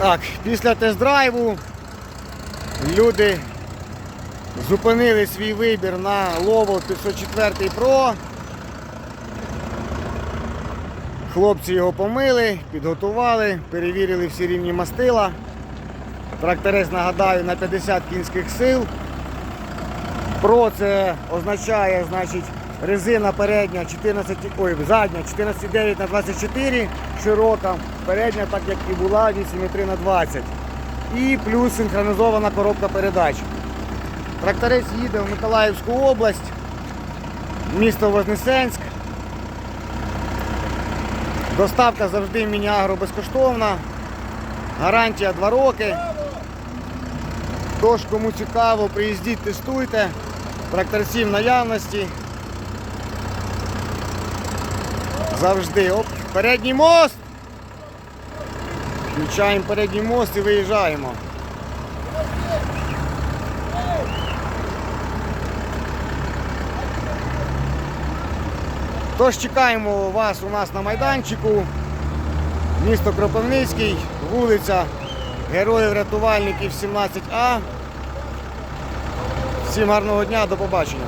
Так, після тест-драйву люди зупинили свій вибір на Lowell 504 Pro. Хлопці його помили, підготували, перевірили всі рівні мастила. Тракторець, нагадаю, на 50 кінських сил. Pro це означає, значить, резина передня 14, ой, задня 14,9 на 24 широка, передня, так як і була, 8,3 на 20. І плюс синхронізована коробка передач. Тракторець їде в Миколаївську область, місто Вознесенськ. Доставка завжди Мініагро безкоштовна. Гарантія 2 роки. Тож, кому цікаво, приїздіть, тестуйте. Тракторці в наявності. Завжди. Оп, передній мост. Включаємо передній мост і виїжджаємо. Тож чекаємо вас у нас на майданчику. Місто Кропивницький, вулиця Героїв-рятувальників 17А. Всім гарного дня, до побачення.